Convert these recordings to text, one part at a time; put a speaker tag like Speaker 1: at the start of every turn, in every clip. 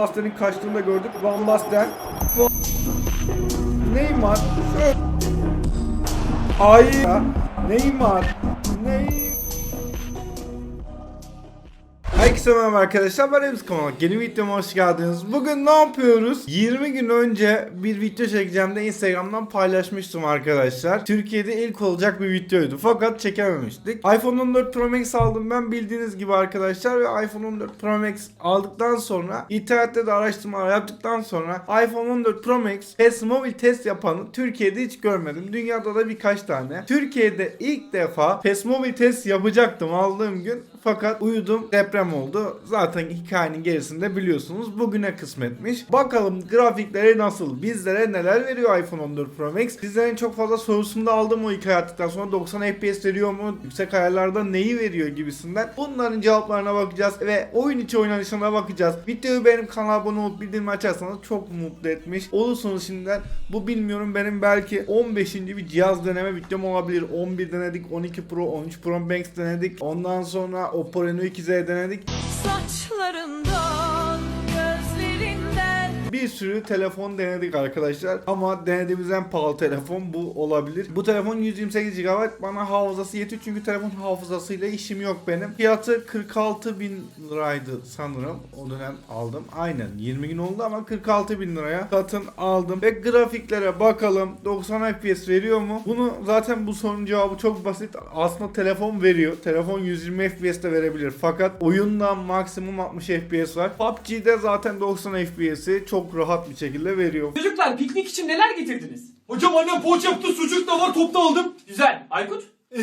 Speaker 1: Basten'in kaçtığını da gördük. Van Basten. Neymar. Ay. Neymar. Neymar. Herkese merhaba arkadaşlar ben Emz Kamal. Yeni videoma hoş geldiniz. Bugün ne yapıyoruz? 20 gün önce bir video çekeceğim de Instagram'dan paylaşmıştım arkadaşlar. Türkiye'de ilk olacak bir videoydu fakat çekememiştik. iPhone 14 Pro Max aldım ben bildiğiniz gibi arkadaşlar ve iPhone 14 Pro Max aldıktan sonra internette de araştırmalar yaptıktan sonra iPhone 14 Pro Max PES Mobile test yapanı Türkiye'de hiç görmedim. Dünyada da birkaç tane. Türkiye'de ilk defa PES Mobile test yapacaktım aldığım gün fakat uyudum deprem oldu. Zaten hikayenin gerisinde biliyorsunuz bugüne kısmetmiş. Bakalım grafikleri nasıl? Bizlere neler veriyor iPhone 14 Pro Max? Sizlerin çok fazla sorusunu da aldım o hikaye attıktan sonra 90 FPS veriyor mu? Yüksek ayarlarda neyi veriyor gibisinden. Bunların cevaplarına bakacağız ve oyun içi oynanışına bakacağız. Videoyu benim kanala abone olup bildirim açarsanız çok mutlu etmiş olursunuz şimdiden. Bu bilmiyorum benim belki 15. bir cihaz deneme videom olabilir. 11 denedik, 12 Pro, 13 Pro Max denedik. Ondan sonra Oppo Reno 2Z denedik.
Speaker 2: Gözlerinden
Speaker 1: Bir sürü telefon denedik arkadaşlar ama denediğimiz en pahalı telefon bu olabilir. Bu telefon 128 GB bana hafızası yetiyor çünkü telefon hafızasıyla işim yok benim. Fiyatı 46 bin liraydı sanırım o dönem aldım. Aynen 20 gün oldu ama 46 bin liraya satın aldım. Ve grafiklere bakalım 90 FPS veriyor mu? Bunu zaten bu sorunun cevabı çok basit. Aslında telefon veriyor. Telefon 120 FPS de verebilir. Fakat oyunda maksimum 60 FPS var. PUBG'de zaten 90 FPS'i çok rahat bir şekilde veriyor.
Speaker 3: Çocuklar piknik için neler getirdiniz?
Speaker 4: Hocam annem poğaça yaptı, sucuk da var, top da aldım.
Speaker 3: Güzel. Aykut?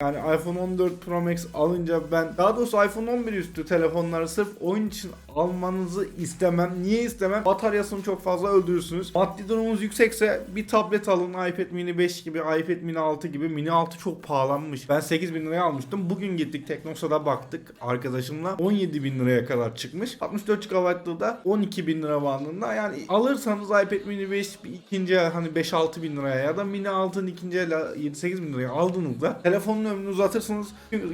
Speaker 1: Yani iPhone 14 Pro Max alınca ben daha doğrusu iPhone 11 üstü telefonları sırf oyun için almanızı istemem. Niye istemem? Bataryasını çok fazla öldürürsünüz. Maddi durumunuz yüksekse bir tablet alın. iPad mini 5 gibi, iPad mini 6 gibi. Mini 6 çok pahalanmış. Ben 8 bin liraya almıştım. Bugün gittik Teknosa'da baktık arkadaşımla. 17 bin liraya kadar çıkmış. 64 GB'lığı da 12 bin lira bandında. Yani alırsanız iPad mini 5 bir ikinci hani 5-6 bin liraya ya da mini 6'ın ikinci el 7-8 bin liraya aldığınızda telefonun ömrünü uzatırsınız.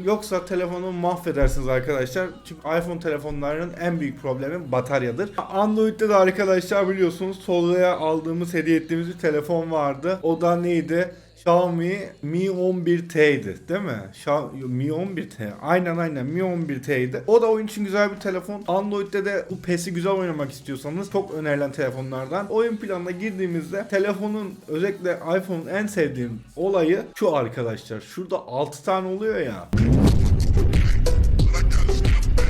Speaker 1: Yoksa telefonu mahvedersiniz arkadaşlar. Çünkü iPhone telefonlarının en büyük problemi bataryadır. Android'de de arkadaşlar biliyorsunuz Tolga'ya aldığımız hediye ettiğimiz bir telefon vardı. O da neydi? Xiaomi Mi 11T'ydi değil mi? Xia- Mi 11T. Aynen aynen Mi 11T'ydi. O da oyun için güzel bir telefon. Android'de de bu PES'i güzel oynamak istiyorsanız çok önerilen telefonlardan. Oyun planına girdiğimizde telefonun özellikle iPhone'un en sevdiğim olayı şu arkadaşlar. Şurada 6 tane oluyor ya.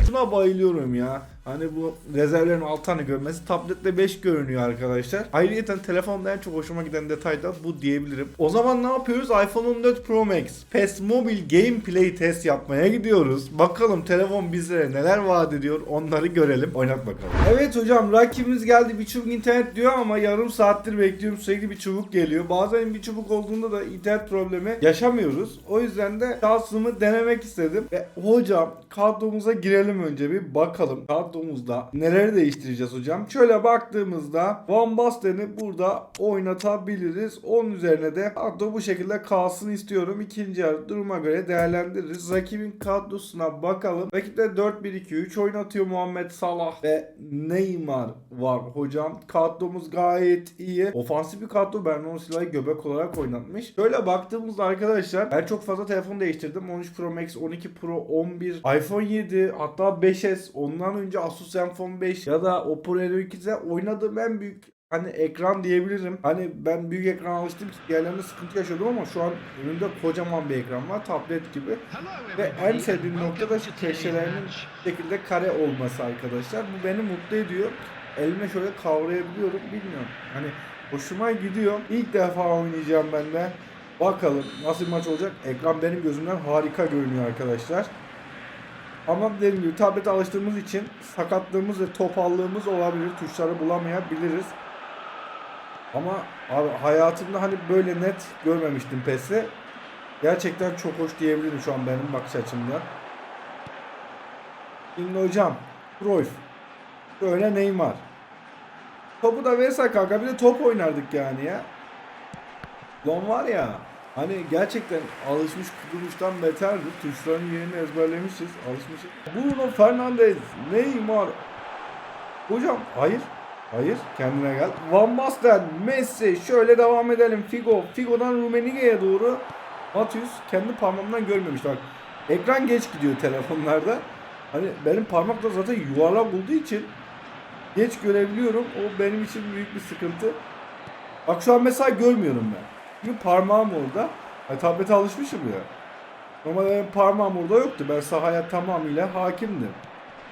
Speaker 1: Şuna bayılıyorum ya. Hani bu rezervlerin 6 tane görmesi. Tablette 5 görünüyor arkadaşlar. Ayrıca telefonda en çok hoşuma giden detay da bu diyebilirim. O zaman ne yapıyoruz? iPhone 14 Pro Max PES Mobile Gameplay test yapmaya gidiyoruz. Bakalım telefon bizlere neler vaat ediyor onları görelim. Oynat bakalım. Evet hocam rakibimiz geldi. Bir çubuk internet diyor ama yarım saattir bekliyorum. Sürekli bir çubuk geliyor. Bazen bir çubuk olduğunda da internet problemi yaşamıyoruz. O yüzden de şansımı denemek istedim. Ve hocam kadromuza girelim önce bir bakalım. Kadromuzda neleri değiştireceğiz hocam? Şöyle baktığımızda Van Basten'i burada oynatabiliriz. Onun üzerine de kadro bu şekilde kalsın istiyorum. İkinci yarı duruma göre değerlendiririz. Rakibin kadrosuna bakalım. Rakipte 4-1-2-3 oynatıyor Muhammed Salah ve Neymar var hocam. Kadromuz gayet iyi. Ofansif bir kadro. Bernardo Silva'yı göbek olarak oynatmış. Şöyle baktığımızda arkadaşlar ben çok fazla telefon değiştirdim. 13 Pro Max, 12 Pro, 11, iPhone 7 hatta 5S ondan önce Asus Zenfone 5 ya da Oppo Reno 2'de oynadığım en büyük hani ekran diyebilirim. Hani ben büyük ekran alıştım diğerlerinde sıkıntı yaşıyordum ama şu an önümde kocaman bir ekran var. Tablet gibi. Ve en sevdiğim nokta da köşelerinin şekilde kare olması arkadaşlar. Bu beni mutlu ediyor. Elimle şöyle kavrayabiliyorum. Bilmiyorum. Hani hoşuma gidiyor. İlk defa oynayacağım ben de. Bakalım nasıl bir maç olacak. Ekran benim gözümden harika görünüyor arkadaşlar. Ama dediğim gibi tablete alıştığımız için sakatlığımız ve topallığımız olabilir. Tuşları bulamayabiliriz. Ama abi hayatımda hani böyle net görmemiştim PES'i. Gerçekten çok hoş diyebilirim şu an benim bakış açımda. Şimdi hocam Cruyff. Böyle Neymar. Topu da verirse kanka bir de top oynardık yani ya. Lan var ya hani gerçekten alışmış kudurmuştan beterdi. Tuşların yerini ezberlemişiz. Alışmışız. Bruno Fernandes, Neymar. Hocam hayır. Hayır kendine gel. Van Basten, Messi şöyle devam edelim. Figo, Figo'dan Rummenigge'ye doğru. Matius kendi parmağımdan görmemiş. Bak ekran geç gidiyor telefonlarda. Hani benim parmak da zaten yuvarlak olduğu için geç görebiliyorum. O benim için büyük bir sıkıntı. Bak şu an mesela görmüyorum ben. Çünkü parmağım orada. Yani tablete alışmışım ya. Normalde parmağım orada yoktu. Ben sahaya tamamıyla hakimdim.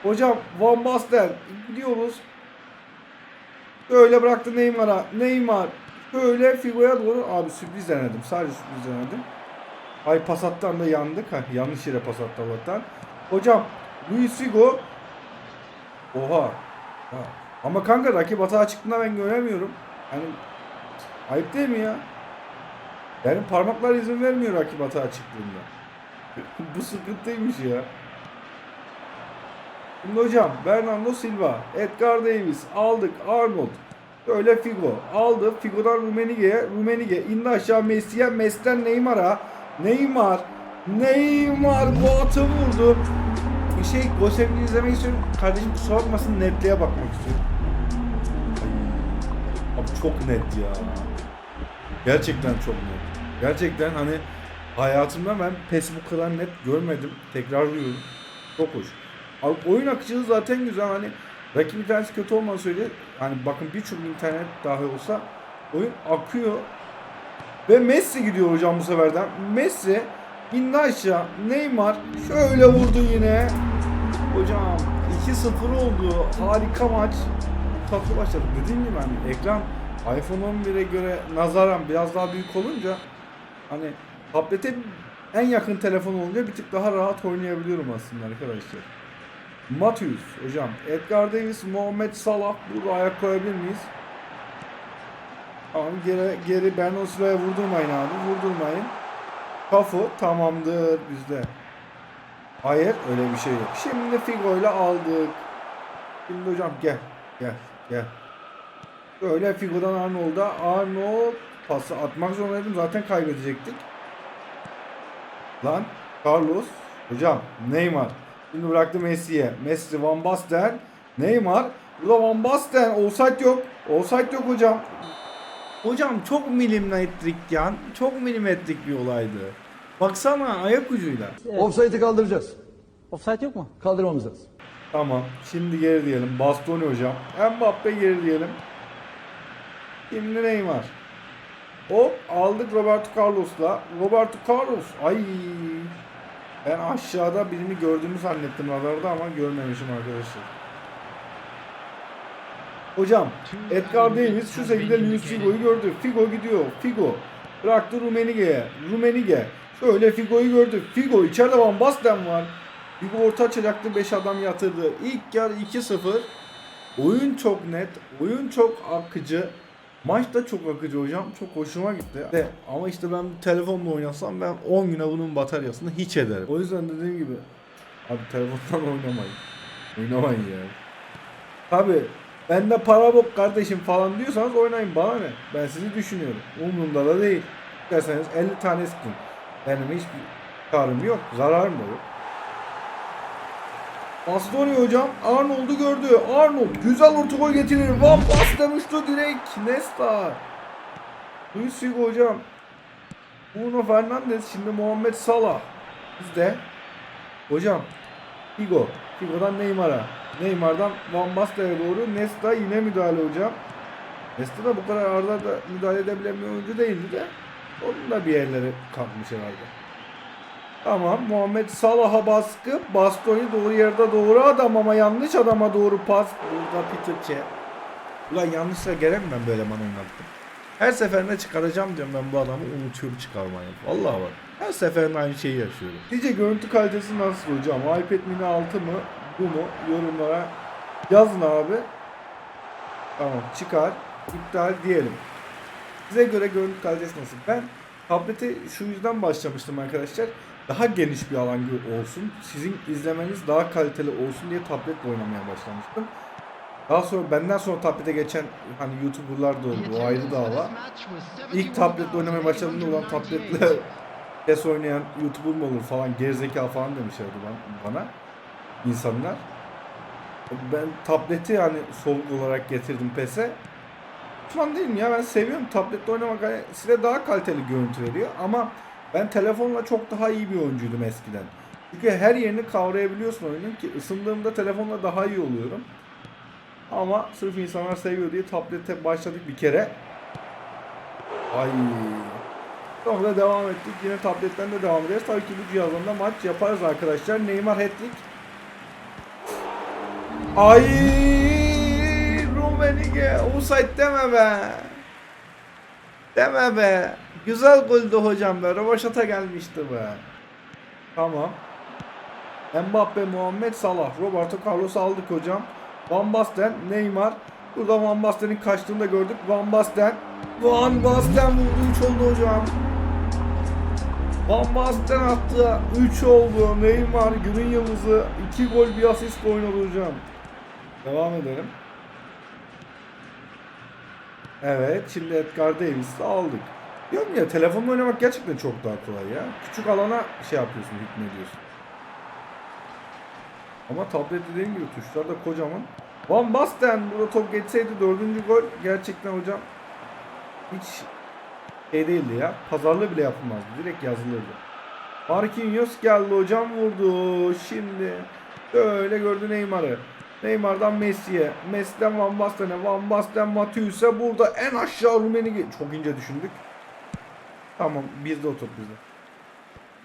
Speaker 1: Hocam Van Basten gidiyoruz. Böyle bıraktı Neymar'a. Neymar böyle Figo'ya doğru. Abi sürpriz denedim. Sadece sürpriz denedim. Ay Passat'tan da yandık. Heh, yanlış yere pas Allah'tan. Hocam Luis Figo. Oha. Ha. Ama kanka rakip hata çıktığında ben göremiyorum. Hani ayıp değil mi ya? Benim parmaklar izin vermiyor rakip hata çıktığında. Bu sıkıntıymış ya. Şimdi hocam Bernardo Silva, Edgar Davis aldık Arnold. Böyle Figo aldı. Figo'dan Rummenigge'ye. Rummenigge indi aşağı Messi'ye. Messi'den Neymar'a. Neymar. Neymar bu atı vurdu. Bir şey Gosem'i izlemek istiyorum. Kardeşim kusura netliğe bakmak istiyorum. Ay, Abi çok net ya. Gerçekten çok net. Gerçekten hani hayatımda ben PES bu kadar net görmedim. Tekrarlıyorum. Çok hoş. Abi oyun akıcılığı zaten güzel hani rakip interneti kötü olmadığı sürece hani bakın birçok internet dahi olsa oyun akıyor. Ve Messi gidiyor hocam bu seferden. Messi indi aşağı. Neymar şöyle vurdu yine. Hocam 2-0 oldu. Harika maç. Tatlı başladı. Dediğim gibi hani ekran iPhone 11'e göre nazaran biraz daha büyük olunca hani tablete en yakın telefon olunca bir tık daha rahat oynayabiliyorum aslında arkadaşlar. Matius hocam. Edgar Davis, Muhammed Salah burada ayak koyabilir miyiz? Tamam geri, geri Bernardo Silva'ya vurdurmayın abi. Vurdurmayın. Kafu tamamdır bizde. Hayır öyle bir şey yok. Şimdi Figo ile aldık. Şimdi hocam gel. Gel. Gel. Böyle Figo'dan Arnold'a. Arnold pası atmak zorundaydım. Zaten kaybedecektik. Lan Carlos. Hocam Neymar. Şimdi bıraktı Messi'ye. Messi Van Basten. Neymar. Burada Van Basten. Offside yok. Offside yok hocam. Hocam çok milimetrik yan. Çok milimetrik bir olaydı. Baksana ayak ucuyla.
Speaker 5: Offside'i kaldıracağız.
Speaker 6: Offside yok mu?
Speaker 5: Kaldırmamız lazım.
Speaker 1: Tamam. Şimdi geri diyelim. Bastoni hocam. Mbappe geri diyelim. Şimdi Neymar. Hop aldık Roberto Carlos'la. Roberto Carlos. Ay. Ben aşağıda birini gördüğümü zannettim radarda ama görmemişim arkadaşlar. Hocam Edgar Davis şu şekilde Luis Figo'yu gördü. Figo gidiyor. Figo bıraktı Rumenigge'ye. Rumenigge şöyle Figo'yu gördü. Figo içeride Van Basten var. Figo orta açacaktı 5 adam yatırdı. İlk yarı 2-0. Oyun çok net. Oyun çok akıcı. Maç da çok akıcı hocam. Çok hoşuma gitti. De, ama işte ben telefonla oynasam ben 10 güne bunun bataryasını hiç ederim. O yüzden dediğim gibi abi telefondan oynamayın. Oynamayın yani. Tabi bende para bok kardeşim falan diyorsanız oynayın bana ne? Ben sizi düşünüyorum. Umurumda da değil. Derseniz 50 tane skin. Benim hiçbir karım yok. Zararım da yok. Bastoni hocam Arnold'u gördü. Arnold güzel orta gol getirir. Van Basten uçtu direkt. Nesta. Luis Figo hocam. Bruno Fernandes şimdi Muhammed Salah. Bizde. Hocam Figo. Figo'dan Neymar'a. Neymar'dan Van Basten'e doğru. Nesta yine müdahale hocam. Nesta da bu kadar arda da müdahale edebilen bir oyuncu değildi de. Onun da bir yerleri kalkmış herhalde. Tamam Muhammed Salah'a baskı. Bastoni doğru yerde doğru adam ama yanlış adama doğru pas. Burada Peter Çe. Ulan yanlışla mi ben böyle man oynattım? Her seferinde çıkaracağım diyorum ben bu adamı unutuyorum çıkarmayı. Vallahi bak. Her seferinde aynı şeyi yaşıyorum. Sizce görüntü kalitesi nasıl hocam? iPad mini 6 mı? Bu mu? Yorumlara yazın abi. Tamam çıkar. İptal diyelim. Size göre görüntü kalitesi nasıl? Ben tablete şu yüzden başlamıştım arkadaşlar. Daha geniş bir alan olsun. Sizin izlemeniz daha kaliteli olsun diye tabletle oynamaya başlamıştım. Daha sonra benden sonra tablete geçen hani YouTuber'lar da oldu. O ayrı dava. İlk tabletle oynamaya başladığımda olan tabletle PES oynayan YouTuber mı olur falan gerizekalı falan demişlerdi ben, bana insanlar. Ben tableti hani soluk olarak getirdim PES'e. Pişman değilim ya ben seviyorum. Tablette oynamak hani size daha kaliteli görüntü veriyor ama ben telefonla çok daha iyi bir oyuncuydum eskiden. Çünkü her yerini kavrayabiliyorsun oyunun ki ısındığımda telefonla daha iyi oluyorum. Ama sırf insanlar seviyor diye tablete başladık bir kere. Ay. Sonra devam ettik. Yine tabletten de devam ederiz. Tabii ki bu cihazdan da maç yaparız arkadaşlar. Neymar hat-trick. Ay Rumenige offside deme be. Deme be. Güzel goldü hocam be. Rövaşata gelmişti be. Tamam. Mbappe, Muhammed Salah, Roberto Carlos aldık hocam. Van Basten, Neymar. Burada Van Basten'in kaçtığını da gördük. Van Basten. Van Basten vurdu 3 oldu hocam. Van Basten attı 3 oldu. Neymar günün yıldızı 2 gol bir asist oynadı hocam. Devam edelim. Evet şimdi Edgar Davis'i aldık. Diyorum ya telefonla oynamak gerçekten çok daha kolay ya. Küçük alana şey yapıyorsun hükmediyorsun. Ama tablet dediğim gibi tuşlar da kocaman. Van Basten burada top geçseydi dördüncü gol gerçekten hocam hiç şey değildi ya. Pazarlığı bile yapılmazdı. Direkt yazılırdı. Marquinhos geldi hocam vurdu. Şimdi böyle gördü Neymar'ı. Neymar'dan Messi'ye. Messi'den Van Basten'e. Van Basten Matthäus'e. Burada en aşağı Rumeni çok ince düşündük. Tamam bizde o top bizde.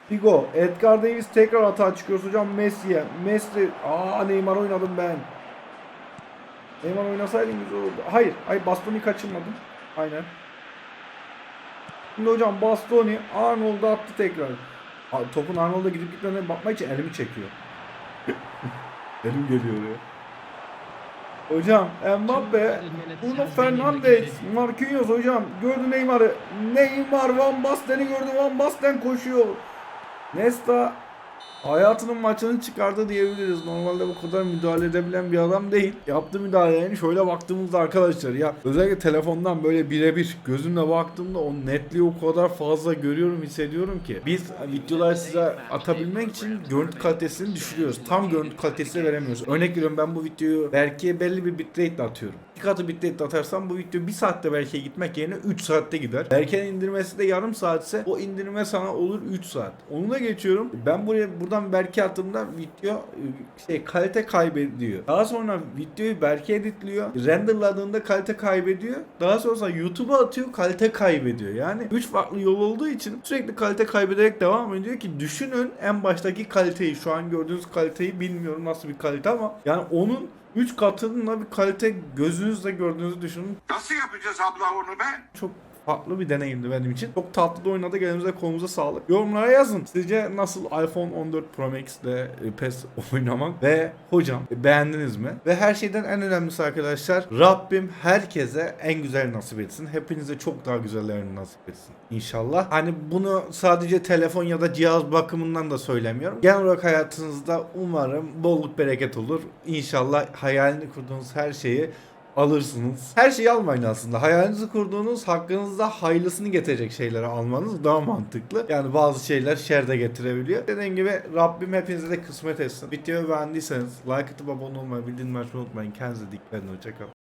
Speaker 1: Figo, Edgar Davis tekrar hata çıkıyoruz hocam Messi'ye. Messi, aa Neymar oynadım ben. Neymar oynasaydım güzel olurdu. Hayır, hayır Bastoni kaçırmadım. Aynen. Şimdi hocam Bastoni Arnold'a attı tekrar. Topun Arnold'a gidip gitmediğine bakmak için elimi çekiyor. Elim geliyor ya. Hocam Mbappe, Bruno Fernandes, Marquinhos hocam gördü Neymar'ı. Neymar Van Basten'i gördü. Van Basten koşuyor. Nesta hayatının maçını çıkardı diyebiliriz. Normalde bu kadar müdahale edebilen bir adam değil. Yaptığı müdahalelerini şöyle baktığımızda arkadaşlar ya özellikle telefondan böyle birebir gözümle baktığımda o netliği o kadar fazla görüyorum hissediyorum ki. Biz videolar size atabilmek için görüntü kalitesini düşürüyoruz. Tam görüntü kalitesini veremiyoruz. Örnek veriyorum ben bu videoyu belki belli bir bitrate atıyorum. İki katı bitrate atarsam bu video bir saatte belki gitmek yerine 3 saatte gider. Berke'nin indirmesi de yarım saatse o indirme sana olur 3 saat. Onu da geçiyorum. Ben buraya buradan Berke attığımda video şey kalite kaybediyor. Daha sonra videoyu Berke editliyor. Renderladığında kalite kaybediyor. Daha sonra YouTube'a atıyor kalite kaybediyor. Yani 3 farklı yol olduğu için sürekli kalite kaybederek devam ediyor ki düşünün en baştaki kaliteyi şu an gördüğünüz kaliteyi bilmiyorum nasıl bir kalite ama yani onun 3 katında bir kalite gözünüzle gördüğünüzü düşünün.
Speaker 6: Nasıl yapacağız abla onu be?
Speaker 1: Çok farklı bir deneyimdi benim için. Çok tatlı da oynadık. Elimize kolumuza sağlık. Yorumlara yazın. Sizce nasıl iPhone 14 Pro Max PES oynamak? Ve hocam e, beğendiniz mi? Ve her şeyden en önemlisi arkadaşlar Rabbim herkese en güzel nasip etsin. Hepinize çok daha güzellerini nasip etsin. İnşallah. Hani bunu sadece telefon ya da cihaz bakımından da söylemiyorum. Genel olarak hayatınızda umarım bolluk bereket olur. İnşallah hayalini kurduğunuz her şeyi alırsınız. Her şeyi almayın aslında. Hayalinizi kurduğunuz hakkınızda hayırlısını getirecek şeyleri almanız daha mantıklı. Yani bazı şeyler şer de getirebiliyor. Dediğim gibi Rabbim hepinize de kısmet etsin. Videoyu beğendiyseniz like atıp abone olmayı, bildirim açmayı unutmayın. Kendinize dikkat edin. Hoşçakalın.